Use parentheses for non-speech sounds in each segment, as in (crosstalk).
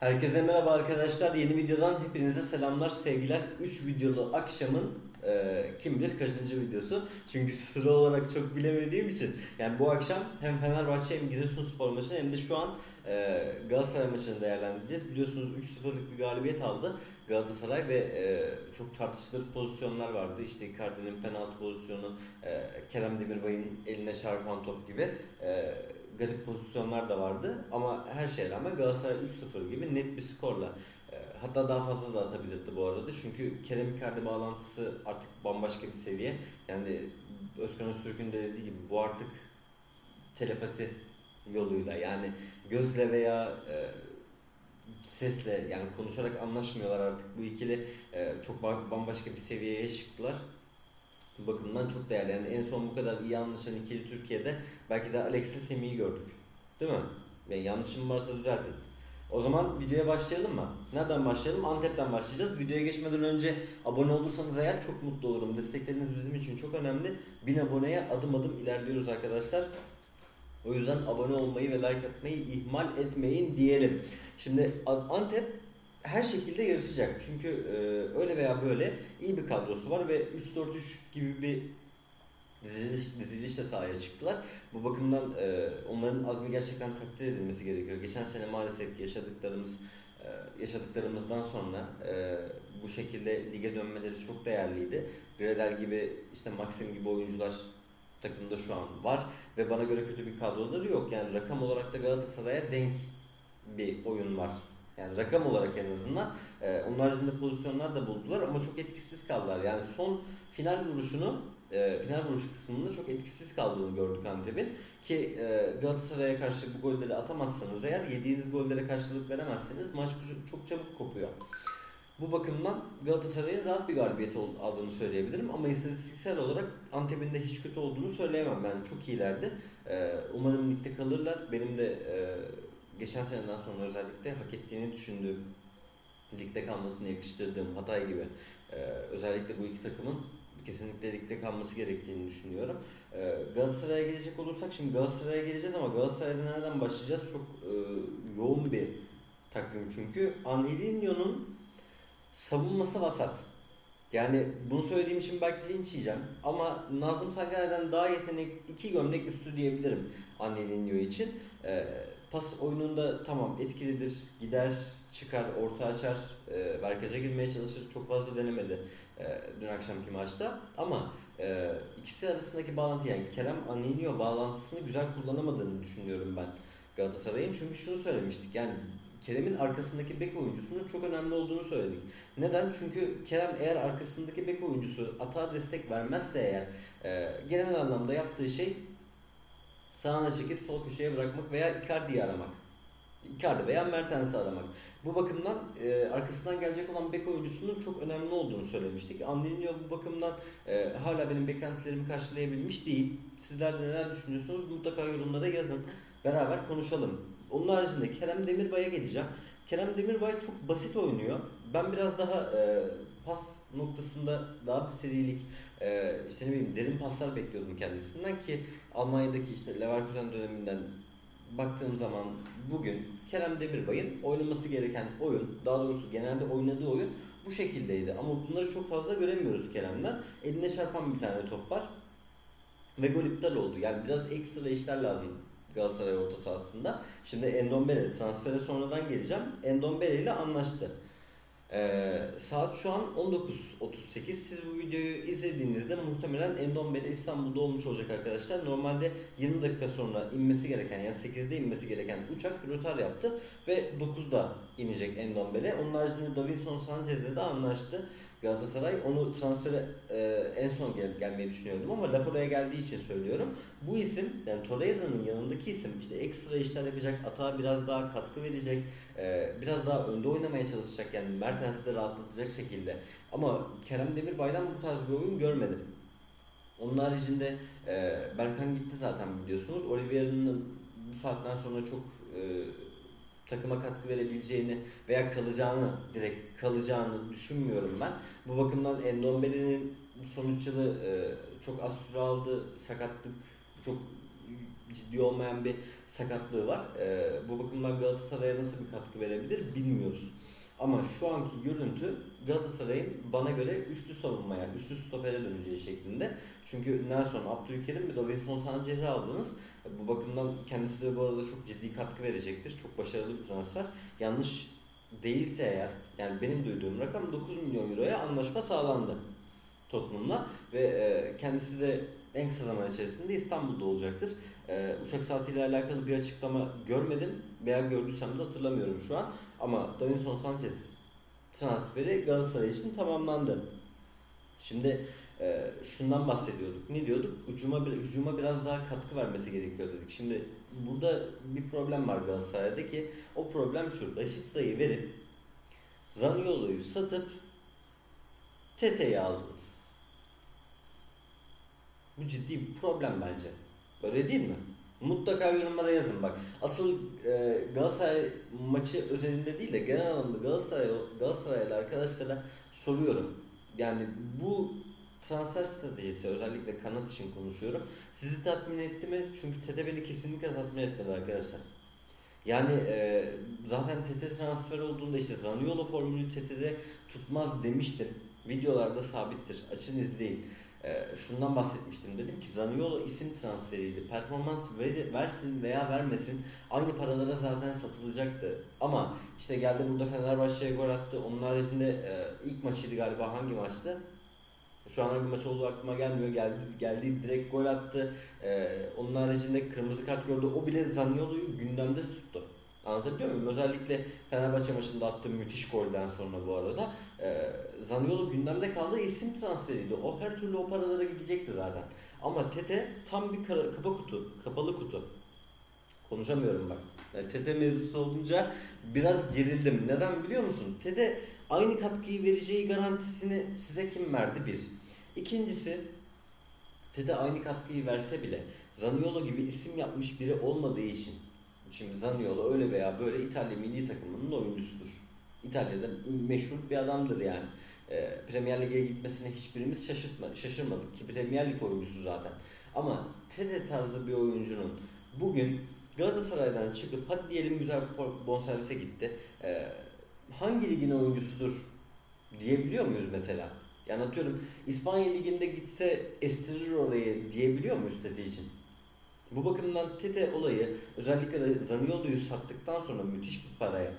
Herkese merhaba arkadaşlar. Yeni videodan hepinize selamlar, sevgiler. 3 videolu akşamın e, kim bilir kaçıncı videosu. Çünkü sıra olarak çok bilemediğim için. Yani bu akşam hem Fenerbahçe hem Giresunspor maçını hem de şu an e, Galatasaray maçını değerlendireceğiz. Biliyorsunuz 3-0'lık bir galibiyet aldı Galatasaray ve e, çok tartışılır pozisyonlar vardı. İşte Icardi'nin penaltı pozisyonu, e, Kerem Demirbay'ın eline çarpan top gibi. E, garip pozisyonlar da vardı. Ama her şeye rağmen Galatasaray 3-0 gibi net bir skorla e, hatta daha fazla da atabilirdi bu arada. Çünkü Kerem Icardi bağlantısı artık bambaşka bir seviye. Yani Özkan Öztürk'ün de dediği gibi bu artık telepati yoluyla yani gözle veya e, sesle yani konuşarak anlaşmıyorlar artık. Bu ikili e, çok ba- bambaşka bir seviyeye çıktılar. Bu bakımdan çok değerli. Yani en son bu kadar iyi anlaşan ikili Türkiye'de belki de Alex'le Semih'i gördük. Değil mi? Yani yanlışım varsa düzeltin. O zaman videoya başlayalım mı? Nereden başlayalım? Antep'ten başlayacağız. Videoya geçmeden önce abone olursanız eğer çok mutlu olurum. Destekleriniz bizim için çok önemli. 1000 aboneye adım adım ilerliyoruz arkadaşlar. O yüzden abone olmayı ve like atmayı ihmal etmeyin diyelim. Şimdi Antep her şekilde yarışacak. Çünkü e, öyle veya böyle iyi bir kadrosu var ve 3-4-3 gibi bir diziliş, dizilişle sahaya çıktılar. Bu bakımdan e, onların azmi gerçekten takdir edilmesi gerekiyor. Geçen sene maalesef yaşadıklarımız e, yaşadıklarımızdan sonra e, bu şekilde lige dönmeleri çok değerliydi. Gradel gibi işte Maxim gibi oyuncular takımda şu an var ve bana göre kötü bir kadroları yok. Yani rakam olarak da Galatasaray'a denk bir oyun var. Yani rakam olarak en azından. E, onun haricinde pozisyonlar da buldular ama çok etkisiz kaldılar. Yani son final vuruşunu, e, final vuruş kısmında çok etkisiz kaldığını gördük Antep'in. Ki e, Galatasaray'a karşı bu golleri atamazsanız eğer yediğiniz gollere karşılık veremezseniz maç çok- çabuk kopuyor. Bu bakımdan Galatasaray'ın rahat bir galibiyet aldığını söyleyebilirim ama istatistiksel olarak Antep'in de hiç kötü olduğunu söyleyemem ben. Çok iyilerdi. Ee, umarım ligde kalırlar. Benim de e, geçen seneden sonra özellikle hak ettiğini düşündüğüm ligde kalmasını yakıştırdığım Hatay gibi e, özellikle bu iki takımın kesinlikle ligde kalması gerektiğini düşünüyorum. E, Galatasaray'a gelecek olursak şimdi Galatasaray'a geleceğiz ama Galatasaray'da nereden başlayacağız? Çok e, yoğun bir takvim çünkü. Angelinho'nun savunması vasat. Yani bunu söylediğim için belki linç yiyeceğim ama Nazım Sangar'dan daha yetenek iki gömlek üstü diyebilirim Angelinho için. Ee, pas oyununda tamam etkilidir, gider, çıkar, orta açar, e, merkeze girmeye çalışır. Çok fazla denemedi e, dün akşamki maçta ama e, ikisi arasındaki bağlantı yani Kerem Angelinho bağlantısını güzel kullanamadığını düşünüyorum ben Galatasaray'ın. Çünkü şunu söylemiştik yani Kerem'in arkasındaki bek oyuncusunun çok önemli olduğunu söyledik. Neden? Çünkü Kerem eğer arkasındaki bek oyuncusu atağa destek vermezse eğer e, genel anlamda yaptığı şey sağına çekip sol köşeye bırakmak veya Icardi'yi aramak. Icardi veya Mertens'i aramak. Bu bakımdan e, arkasından gelecek olan bek oyuncusunun çok önemli olduğunu söylemiştik. Angelinho bu bakımdan e, hala benim beklentilerimi karşılayabilmiş değil. Sizler de neler düşünüyorsunuz? Mutlaka yorumlara yazın. Beraber konuşalım. Onun haricinde Kerem Demirbay'a geleceğim. Kerem Demirbay çok basit oynuyor. Ben biraz daha e, pas noktasında daha bir serilik, e, işte ne bileyim derin paslar bekliyordum kendisinden ki Almanya'daki işte Leverkusen döneminden baktığım zaman bugün Kerem Demirbay'ın oynaması gereken oyun, daha doğrusu genelde oynadığı oyun bu şekildeydi. Ama bunları çok fazla göremiyoruz Kerem'den. Eline çarpan bir tane top var ve gol iptal oldu. Yani biraz ekstra işler lazım Galatasaray orta sahasında. Şimdi Endombele transfere sonradan geleceğim. Endombele ile anlaştı. Ee, saat şu an 19.38. Siz bu videoyu izlediğinizde muhtemelen Endombele İstanbul'da olmuş olacak arkadaşlar. Normalde 20 dakika sonra inmesi gereken yani 8'de inmesi gereken uçak rötar yaptı ve 9'da inecek Endombele. Onun haricinde Davinson Sanchez'le de anlaştı. Galatasaray onu transfere e, en son gel- gelmeyi düşünüyordum ama laf oraya geldiği için söylüyorum. Bu isim yani Torreira'nın yanındaki isim işte ekstra işler yapacak, atağa biraz daha katkı verecek, e, biraz daha önde oynamaya çalışacak yani Mertens'i de rahatlatacak şekilde. Ama Kerem Demirbay'dan bu tarz bir oyun görmedim. Onun haricinde e, Berkan gitti zaten biliyorsunuz. Oliveira'nın bu saatten sonra çok e, takıma katkı verebileceğini veya kalacağını direkt kalacağını düşünmüyorum ben. Bu bakımdan Endombele'nin sonuç yılı e, çok az süre aldı. Sakatlık çok ciddi olmayan bir sakatlığı var. Ee, bu bakımdan Galatasaray'a nasıl bir katkı verebilir bilmiyoruz. Ama şu anki görüntü Galatasaray'ın bana göre üçlü savunmaya, üçlü stopere döneceği şeklinde. Çünkü Nelson, Abdülkerim ve Davinson Sanchez'i aldınız. Bu bakımdan kendisi de bu arada çok ciddi katkı verecektir. Çok başarılı bir transfer. Yanlış değilse eğer, yani benim duyduğum rakam 9 milyon euroya anlaşma sağlandı Tottenham'la ve e, kendisi de en kısa zaman içerisinde İstanbul'da olacaktır. E, uçak saatiyle alakalı bir açıklama görmedim veya gördüysem de hatırlamıyorum şu an. Ama Davinson Sanchez transferi Galatasaray için tamamlandı. Şimdi e, şundan bahsediyorduk. Ne diyorduk? Hücuma, hücuma biraz daha katkı vermesi gerekiyor dedik. Şimdi burada bir problem var Galatasaray'da ki o problem şu. Raşit Zay'ı verip Zaniolo'yu satıp Tete'yi aldınız. Bu ciddi bir problem bence. Öyle değil mi? Mutlaka yorumlara yazın bak. Asıl e, Galatasaray maçı özelinde değil de genel anlamda Galatasaray Galatasaraylı arkadaşlara soruyorum. Yani bu transfer stratejisi özellikle kanat için konuşuyorum. Sizi tatmin etti mi? Çünkü Tete beni kesinlikle tatmin etmedi arkadaşlar. Yani e, zaten Tete transfer olduğunda işte Zaniolo formülü Tete'de tutmaz demiştim. Videolarda sabittir. Açın izleyin. E, şundan bahsetmiştim. Dedim ki Zaniolo isim transferiydi. Performans ver, versin veya vermesin aynı paralara zaten satılacaktı. Ama işte geldi burada Fenerbahçe'ye gol attı. Onun haricinde e, ilk maçıydı galiba hangi maçtı? Şu an hangi maç olduğu aklıma gelmiyor. Geldi, geldi direkt gol attı. Ee, onun haricinde kırmızı kart gördü. O bile Zaniolo'yu gündemde tuttu. Anlatabiliyor muyum? Özellikle Fenerbahçe maçında attığı müthiş golden sonra bu arada. E, Zaniolo gündemde kaldığı isim transferiydi. O her türlü o paralara gidecekti zaten. Ama Tete tam bir kara, kapa kutu, kapalı kutu. Konuşamıyorum bak. Yani Tete mevzusu olunca biraz gerildim. Neden biliyor musun? Tete aynı katkıyı vereceği garantisini size kim verdi? Bir. İkincisi Tete aynı katkıyı verse bile Zaniolo gibi isim yapmış biri olmadığı için Şimdi Zaniolo öyle veya böyle İtalya milli takımının oyuncusudur. İtalya'da meşhur bir adamdır yani. E, Premier Lig'e gitmesine hiçbirimiz şaşırtma, şaşırmadık ki Premier Lig oyuncusu zaten. Ama Tete tarzı bir oyuncunun bugün Galatasaray'dan çıkıp hadi diyelim güzel bir bonservise gitti. E, hangi ligin oyuncusudur diyebiliyor muyuz mesela? Yani atıyorum İspanya Ligi'nde gitse estirir orayı diyebiliyor muyuz Tete için? Bu bakımdan Tete olayı özellikle Zaniolo'yu sattıktan sonra müthiş bir paraya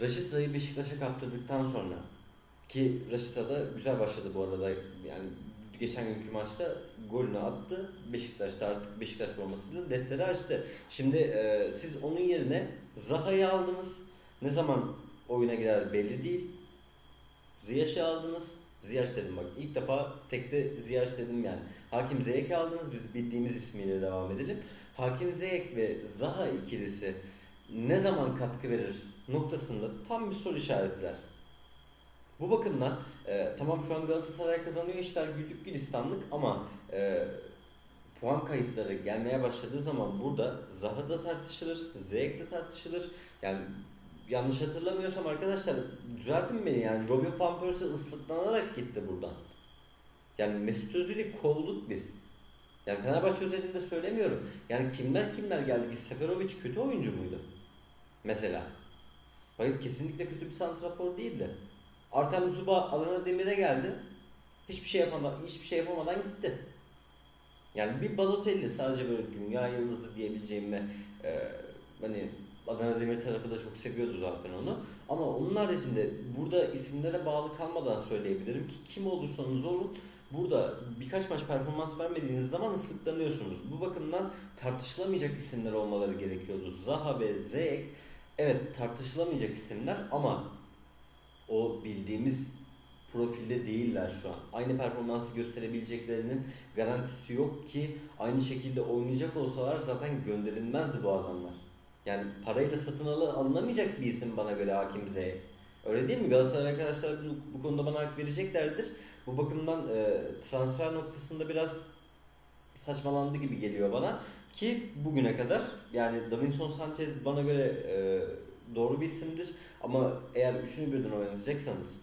Raşit Zay'ı Beşiktaş'a kaptırdıktan sonra ki Raşit'a da güzel başladı bu arada yani geçen günkü maçta golünü attı. Beşiktaş'ta artık Beşiktaş formasıyla defteri açtı. Şimdi e, siz onun yerine Zaha'yı aldınız. Ne zaman oyuna girer belli değil. Ziyech'i aldınız. Ziyech dedim bak ilk defa tekte Ziyech dedim yani. Hakim Ziyech'i aldınız biz bildiğimiz ismiyle devam edelim. Hakim Ziyech ve Zaha ikilisi ne zaman katkı verir noktasında tam bir soru işaretiler. Bu bakımdan e, tamam şu an Galatasaray kazanıyor işler güllük gülistanlık ama e, puan kayıpları gelmeye başladığı zaman burada Zaha da tartışılır, Ziyech de tartışılır. Yani yanlış hatırlamıyorsam arkadaşlar düzeltin beni yani Robin Van Persie ıslıklanarak gitti buradan. Yani Mesut Özil'i kovduk biz. Yani Fenerbahçe özelinde söylemiyorum. Yani kimler kimler geldi ki Seferovic kötü oyuncu muydu? Mesela. Hayır kesinlikle kötü bir santrafor değildi. Artem Zuba Adana Demir'e geldi. Hiçbir şey yapamadan, hiçbir şey yapamadan gitti. Yani bir Balotelli sadece böyle dünya yıldızı diyebileceğim ve e, hani Adana Demir tarafı da çok seviyordu zaten onu. Ama onun haricinde burada isimlere bağlı kalmadan söyleyebilirim ki kim olursanız olun burada birkaç maç performans vermediğiniz zaman ıslıklanıyorsunuz. Bu bakımdan tartışılamayacak isimler olmaları gerekiyordu. Zaha ve Ziyech evet tartışılamayacak isimler ama o bildiğimiz profilde değiller şu an. Aynı performansı gösterebileceklerinin garantisi yok ki aynı şekilde oynayacak olsalar zaten gönderilmezdi bu adamlar. Yani parayla satın alı alınamayacak bir isim bana göre Hakim Ziyech. Öyle değil mi? Galatasaray arkadaşlar bu, bu konuda bana hak vereceklerdir. Bu bakımdan e, transfer noktasında biraz saçmalandı gibi geliyor bana. Ki bugüne kadar yani Davinson Sanchez bana göre e, doğru bir isimdir. Ama eğer üçünü birden oynatacaksanız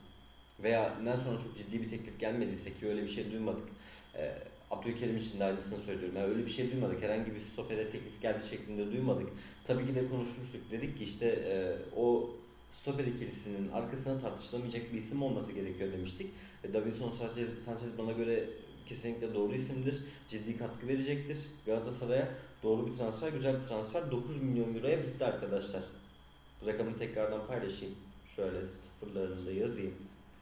veya Nelson'a çok ciddi bir teklif gelmediyse ki öyle bir şey duymadık. E, Abdülkerim için de aynısını söylüyorum. Yani öyle bir şey duymadık. Herhangi bir stopere teklif geldi şeklinde duymadık. Tabii ki de konuşmuştuk. Dedik ki işte e, o stoper ikilisinin arkasına tartışılamayacak bir isim olması gerekiyor demiştik. Ve Davinson Sanchez, Sanchez bana göre kesinlikle doğru isimdir. Ciddi katkı verecektir. Galatasaray'a doğru bir transfer, güzel bir transfer. 9 milyon euroya bitti arkadaşlar. Rakamı tekrardan paylaşayım. Şöyle sıfırlarını da yazayım.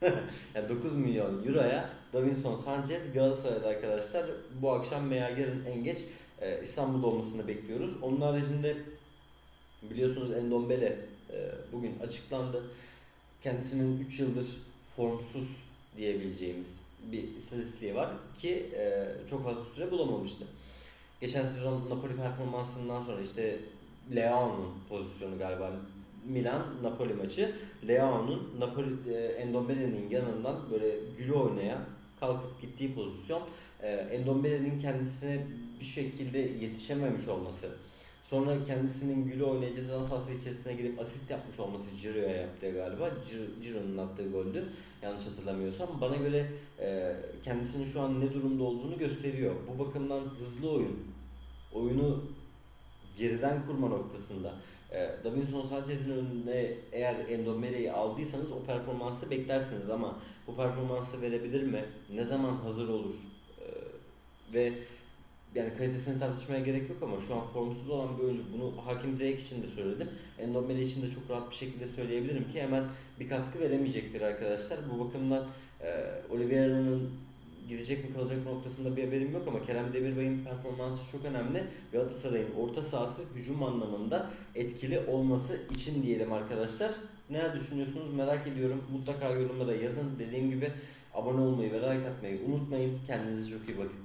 (laughs) yani 9 milyon euroya Davinson Sanchez Galatasaray'da arkadaşlar bu akşam veya yarın en geç e, İstanbul'da olmasını bekliyoruz. Onun haricinde biliyorsunuz Endombele e, bugün açıklandı. Kendisinin 3 yıldır formsuz diyebileceğimiz bir istatistiği var ki e, çok fazla süre bulamamıştı. Geçen sezon Napoli performansından sonra işte Leao'nun pozisyonu galiba Milan Napoli maçı. Leao'nun Napoli e, Endombele'nin yanından böyle gülü oynaya kalkıp gittiği pozisyon e, Endombele'nin kendisine bir şekilde yetişememiş olması sonra kendisinin gülü oynaya ceza sahası içerisine girip asist yapmış olması Ciro'ya yaptığı galiba. Ciro- Ciro'nun attığı goldü yanlış hatırlamıyorsam. Bana göre e, kendisinin şu an ne durumda olduğunu gösteriyor. Bu bakımdan hızlı oyun, oyunu geriden kurma noktasında e, Davinson Sanchez'in önüne eğer Endombele'yi aldıysanız o performansı beklersiniz ama bu performansı verebilir mi? Ne zaman hazır olur? E, ve yani kalitesini tartışmaya gerek yok ama şu an formsuz olan bir oyuncu. Bunu Hakim Ziyech için de söyledim. Endombele için de çok rahat bir şekilde söyleyebilirim ki hemen bir katkı veremeyecektir arkadaşlar. Bu bakımdan e, Oliveira'nın gidecek mi kalacak mı noktasında bir haberim yok ama Kerem Demirbay'ın performansı çok önemli. Galatasaray'ın orta sahası hücum anlamında etkili olması için diyelim arkadaşlar. Neler düşünüyorsunuz merak ediyorum. Mutlaka yorumlara yazın. Dediğim gibi abone olmayı ve like atmayı unutmayın. Kendinize çok iyi bakın.